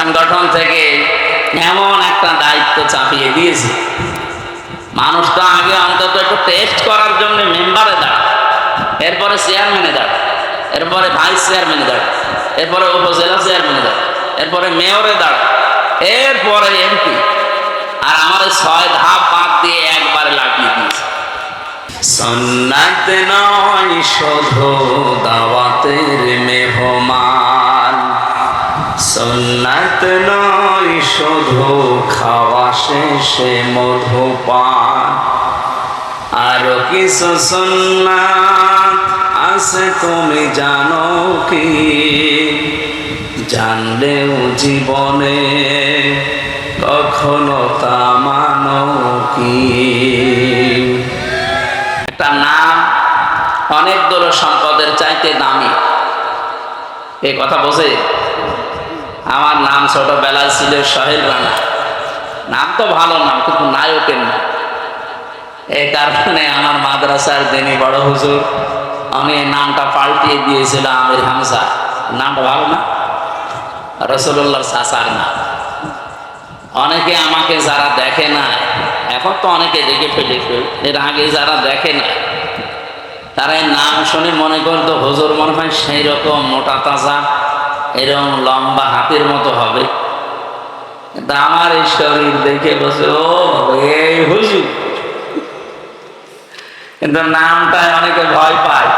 সংগঠন থেকে এমন একটা দায়িত্ব চাপিয়ে দিয়েছে। মানুষ তো আগে অন্তত একটু টেস্ট করার জন্য মেম্বারে দাঁড়ায়। এরপরে চেয়ারম্যানে দাঁড়ায়। এরপরে ভাইস চেয়ারম্যানে দাঁড়ায়। এরপরে উপজেলা চেয়ারম্যানে দাঁড়ায়। এরপরে মেয়রে দাঁড়ায়। এরপরে এমপি আর আমার ছয় ধাপ বাদ দিয়ে একবারে লাগিয়ে দিয়েছে। সন্ন্যাত নয়, শুধু দাওয়াতের মেহমান। সন্ন্যাত নয়, শুধু খাওয়া শেষে মধুপান। আরও কিছু সন্ন্যাত আছে, তুমি জানো কি? জানলেও জীবনে কখনো তা মানো কি? একটা নাম অনেকগুলো সম্পদের চাইতে দামি। এই কথা বোঝে? আমার নাম ছোটবেলায় ছিল সহেল রানা। নাম তো ভালো নাম, কিন্তু নায়কের নাম। এই কারণে আমার মাদ্রাসার দিনী বড় হুজুর আমি নামটা পাল্টিয়ে দিয়েছিল আমির হামজা। নামটা ভালো না? রসুল্লাহর সাসার নাম। অনেকে আমাকে যারা দেখে না, এখন তো অনেকে দেখে ফেলেছে এর আগে যারা দেখে না, তারা নাম শুনে মনে করতো, হুজুর মনে হয় সেই রকম মোটা তাজা এরকম লম্বা হাতের মতো হবে। আমার এই শরীর দেখে বসে ও এই হুজুর। কিন্তু নামটায় অনেকে ভয় পায়।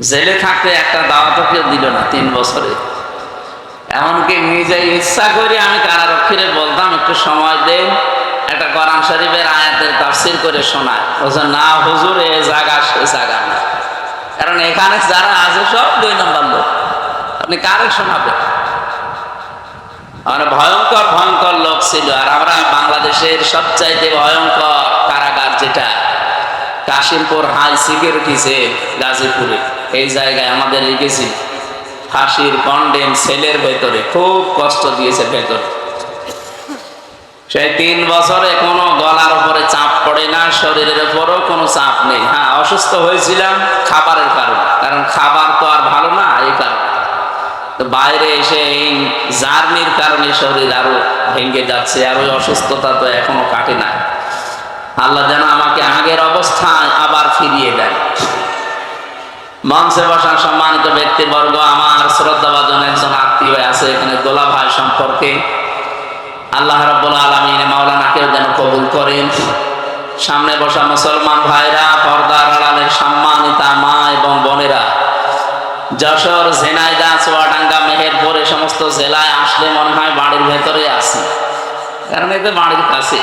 জেলে থাকতে একটা দাওয়াতও কেউ দিল না তিন বছরে। এমনকি নিজে ইচ্ছা করে আমি কারারক্ষীরে বলতাম, একটু সময় দেন, একটা কোরআন শরীফের আয়াতের তাফসির করে শোনায়। বলছে, না হুজুর, এ জায়গা, সে জায়গা না। কারণ এখানে যারা আছে, সব দুই নম্বর লোক। আপনি কারে শোনাবেন? আমরা ভয়ঙ্কর ভয়ঙ্কর লোক ছিল। আর আমরা বাংলাদেশের সবচাইতে ভয়ঙ্কর কারাগার যেটা, কাশিমপুর হাই সিকিউরিটি গাজীপুরে। এই জায়গায় আমাদের রেখেছি। ফাঁসির কন্ডেম সেলের ভেতরে, খুব কষ্ট দিয়েছে ভেতরে। সেই তিন বছরে কোনো গলার উপরে চাপ পড়ে না, শরীরের উপরও কোনো চাপ নেই। হ্যাঁ অসুস্থ হয়েছিলাম খাবারের কারণে, কারণ খাবার তো আর ভালো না, এই কারণে। তো বাইরে এসে এই জার্নির কারণে শরীর আরও ভেঙে যাচ্ছে, আর ওই অসুস্থতা তো এখনও কাটে না। আল্লাহ যেন আমাকে আগের অবস্থায় আবার ফিরিয়ে দেয় মঞ্চে বসা সম্মানিত ব্যক্তিবর্গ, আমার শ্রদ্ধাভাজন একজন আত্মীয় আছে এখানে দোলা ভাই সম্পর্কে। আল্লাহ রব্বুল আলমিন মাওলানাকেও যেন কবুল করেন। সামনে বসা মুসলমান ভাইরা, পর্দার আড়ালের সম্মানিতা মা এবং বোনেরা। যশোর ঝেনাইদা চুয়াডাঙ্গা মেহেরপুর এই সমস্ত জেলায় আসলে মনে হয় বাড়ির ভেতরে আসি কারণ এতে বাড়ির কাছে।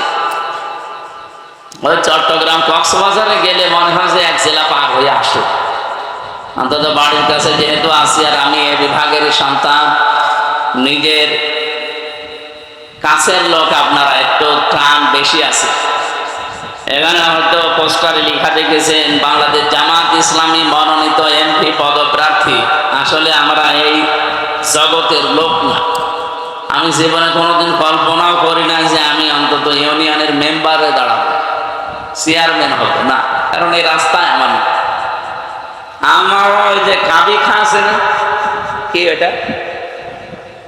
চট্টগ্রাম কক্সবাজারে গেলে মনে হয় যে এক জেলা পার হয়ে আসে। অন্তত বাড়ির কাছে যেহেতু আসি আর আমি এ বিভাগের সন্তান, নিজের কাছের লোক আপনারা একটু টান বেশি আছে। এখানে হয়তো পোস্টারে লেখা দেখেছেন, বাংলাদেশ জামাত ইসলামী জীবনে কোনোদিন কল্পনাও করি না যে আমি অন্তত ইউনিয়নের মেম্বারে দাঁড়াবো, চেয়ারম্যান হব, না। কারণ এই রাস্তায় আমার আমার ওই যে কাবি খা আছে না, কি ওটা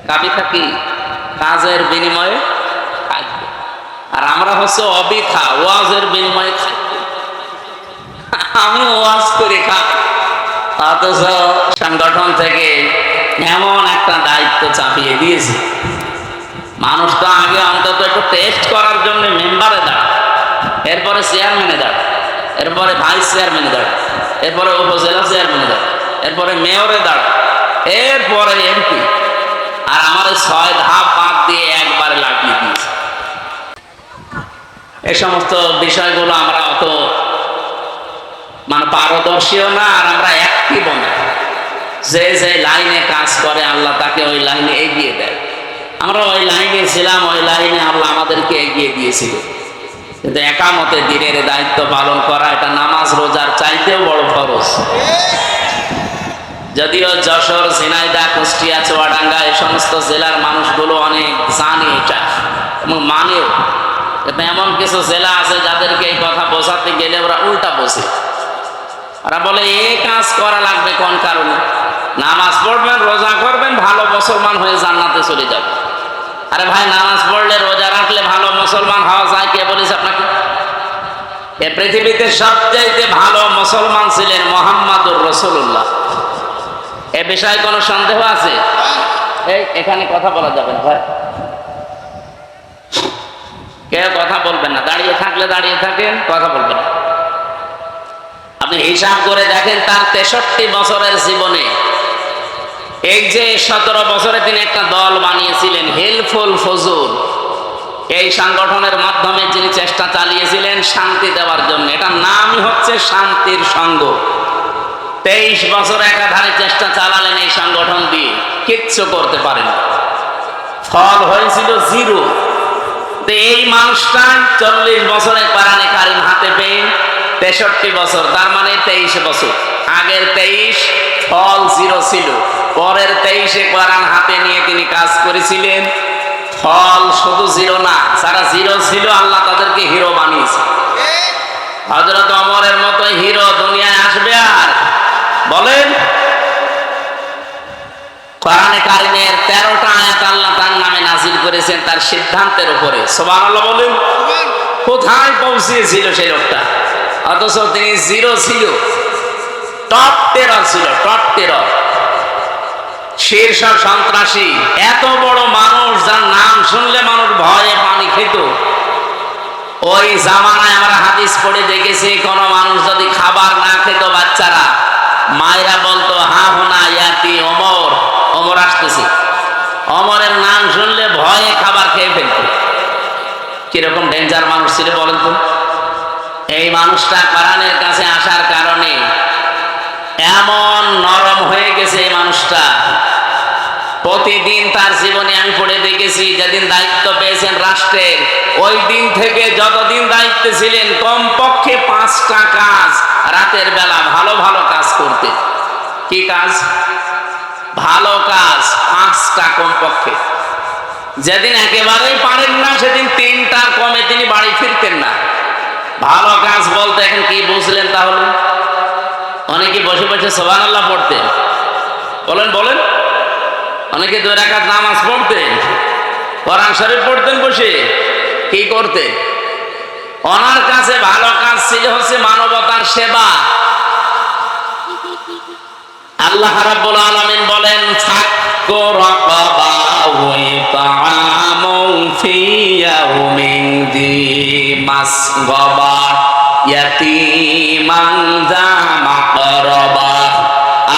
কাবি খা কি? কাজের বিনিময়ে খাদ্য আর আমরা হচ্ছে অবিখা, ওয়াজের বিনিময়ে খাদ্য আমি ওয়াজ করে খা। অথচ সংগঠন থেকে এমন একটা দায়িত্ব চাপিয়ে দিয়েছে। মানুষ তো আগে অন্তত একটু টেস্ট করার জন্য মেম্বারে দাঁড়ায়। এরপরে চেয়ারম্যানে দাঁড়ায়। এরপরে ভাইস চেয়ারম্যানে দাঁড়ায়। এরপরে উপজেলা চেয়ারম্যানে দাঁড়ায়। এরপরে মেয়রে দাঁড়ায়। এরপরে এমপি আর আমার ছয় ধাপ বাদ দিয়ে একবারে লাগিয়ে দিয়েছে। এ সমস্ত বিষয়গুলো আমরা অত মানে পারদর্শীও না, আর আমরা অ্যাক্টিভও না। যে যে লাইনে কাজ করে, আল্লাহ তাকে ওই লাইনে এগিয়ে দেয়। আমরা ওই লাইনে ছিলাম, ওই লাইনে আল্লাহ আমাদেরকে এগিয়ে দিয়েছিল। কিন্তু একামতে দিনের দায়িত্ব পালন করা, এটা নামাজ রোজার চাইতেও বড় খরচ যদিও যশোর ঝিনাইদা কুষ্টিয়া, চুয়াডাঙ্গা, এই সমস্ত জেলার মানুষগুলো অনেক জানে এটা এবং মানেও। এমন কিছু জেলা আছে যাদেরকে এই কথা বোঝাতে গেলে ওরা উল্টা বোঝে। ওরা বলে, এ কাজ করা লাগবে কোন কারণে? নামাজ পড়বেন, রোজা করবেন, ভালো মুসলমান হয়ে জান্নাতে চলে যাবে আরে ভাই, নামাজ পড়লে রোজা রাখলে ভালো, মুসলমান হওয়া যায় কে? বলিস আপনাকে। এ পৃথিবীতে সবচাইতে ভালো মুসলমান ছিলেন মোহাম্মদুর রসুল্লাহ এ বিষয়ে কোনো সন্দেহ আছে? এই, এখানে কথা বলা যাবে না ভাই। কেউ কথা বলবেন না। দাঁড়িয়ে থাকলে দাঁড়িয়ে থাকেন, কথা বলবেন না। আপনি হিসাব করে দেখেন তার তেষট্টি বছরের জীবনে এই যে সতেরো বছরে তিনি একটা দল বানিয়েছিলেন, হেলফুল ফজুল এই সংগঠনের মাধ্যমে তিনি চেষ্টা চালিয়েছিলেন শান্তি দেওয়ার জন্য। এটার নামই হচ্ছে শান্তির সঙ্গ। তেইশ বছর একাধারে চেষ্টা চালালেন এই সংগঠন দিয়ে। কিচ্ছু করতে পারেন। ফল হয়েছিল জিরো। এই মানুষটা চল্লিশ বছরে কোরআনে কারিম হাতে পেয়ে তেষট্টি বছর, তার মানে তেইশ বছর। আগের তেইশ ফল জিরো ছিল। পরের তেইশে কোরআন হাতে নিয়ে তিনি কাজ করেছিলেন। ফল শুধু জিরো না, সারা জিরো ছিল, আল্লাহ তাদেরকে হিরো বানিয়েছে। হজরত অমরের মতো হিরো দুনিয়ায় আসবে আর? বলেন। কোরআনে কারিমের তেরোটা আয়াত আল্লাহ তার নামে নাজিল করেছেন তার সিদ্ধান্তের উপরে। সোবান আল্লাহ বলেন। কোথায় পৌঁছিয়েছিল সেই লোকটা? অথচ তিনি জিরো ছিল। টপ টেরর ছিল, টপ টেরর। শীর্ষ সন্ত্রাসী, এত বড় মানুষ যার নাম শুনলে মানুষ ভয়ে পানি খেত। ওই জামানায় আমরা হাদিস পড়ে দেখেছি, কোন মানুষ যদি খাবার না খেত বাচ্চারা, মায়েরা বলতো, হা হোনা ইয়াতি অমর অমর আসতেছে। অমরের নাম শুনলে ভয়ে খাবার খেয়ে ফেলত। কীরকম ডেঞ্জার মানুষ ছিল বলেন তো? এই মানুষটা কোরআনের কাছে আসার কারণে এমন নরম হয়ে গেছে এই মানুষটা। প্রতিদিন তার জীবনে আমি পড়ে দেখেছি, যেদিন দায়িত্ব পেয়েছেন রাষ্ট্রের, ওই দিন থেকে যতদিন দায়িত্বে ছিলেন, কমপক্ষে পাঁচটা কাজ রাতের বেলা ভালো ভালো কাজ করতে কি কাজ? ভালো কাজ, পাঁচটা কমপক্ষে। যেদিন একেবারেই পারেন না, সেদিন তিনটার কমে তিনি বাড়ি ফিরতেন না। ভালো কাজ বলতে এখন কি বুঝলেন তাহলে? অনেকে বসে বসে সোহান আল্লাহ পড়তেন। বলেন বলেন। অনেকে দুই রাখাত নামাজ পড়তেন কোরআন শরীফ পড়তেন বসে, কি করতেন ওনার কাছে ভালো কাজ ছিল হচ্ছে মানবতার সেবা। আল্লাহ রাব্বুল আলামিন বলেন ফাক্কু রাকাবা ওয়া ইতআমু ফি ইয়াউমিন দি মাসগাবা ইয়াতীমান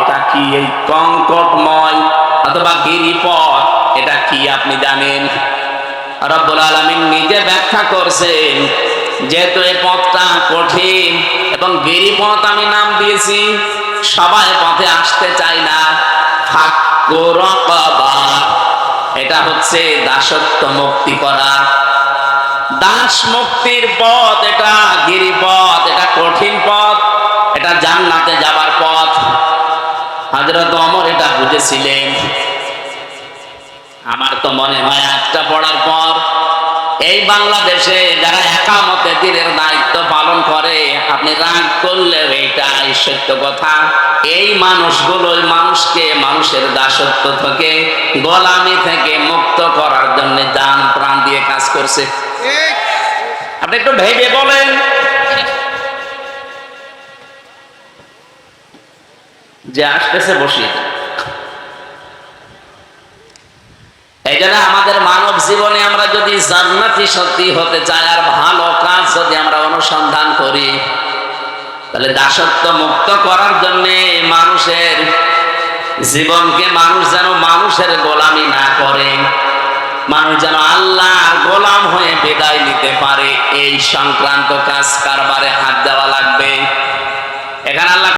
এটা কি এই কঙ্কটময় অথবা গিরিপথ? এটা কি আপনি জানেন? রব্বুল আলমিন নিজে ব্যাখ্যা করছেন, যেহেতু এই পথটা কঠিন এবং গিরিপথ আমি নাম দিয়েছি, সবাই পথে আসতে চাই না। এটা হচ্ছে দাসত্ব মুক্তি করা। দাস মুক্তির পথ, এটা গিরিপথ, এটা কঠিন পথ, এটা জান্নাতে যাবার পথ। হযরত ওমর এটা বুঝেছিলেন। আমার তো মনে হয় একটা পড়ার পর এই বাংলাদেশে যারা একামতে দিনের দায়িত্ব পালন করে আপনি রাগ করলে এইটাই সত্য কথা। এই মানুষগুলোই মানুষকে মানুষের দাসত্ব থেকে গোলামি থেকে মুক্ত করার জন্য দান প্রাণ দিয়ে কাজ করছে। আপনি একটু ভেবে বলেন। যে আসতেছে দেন। এই জন্য আমাদের মানব জীবনে আমরা যদি জান্নাতি সত্যি হতে চাই আর ভালো কাজ যদি আমরা অনুসন্ধান করি, তাহলে দাসত্ব মুক্ত করার জন্য মানুষের জীবনকে মানুষ যেন মানুষের গোলামি না করে, মানুষ যেন আল্লাহর গোলাম হয়ে বিদায় নিতে পারে এই সংক্রান্ত কাজ কারবারে হাত দেওয়া লাগবে এখানে আল্লাহ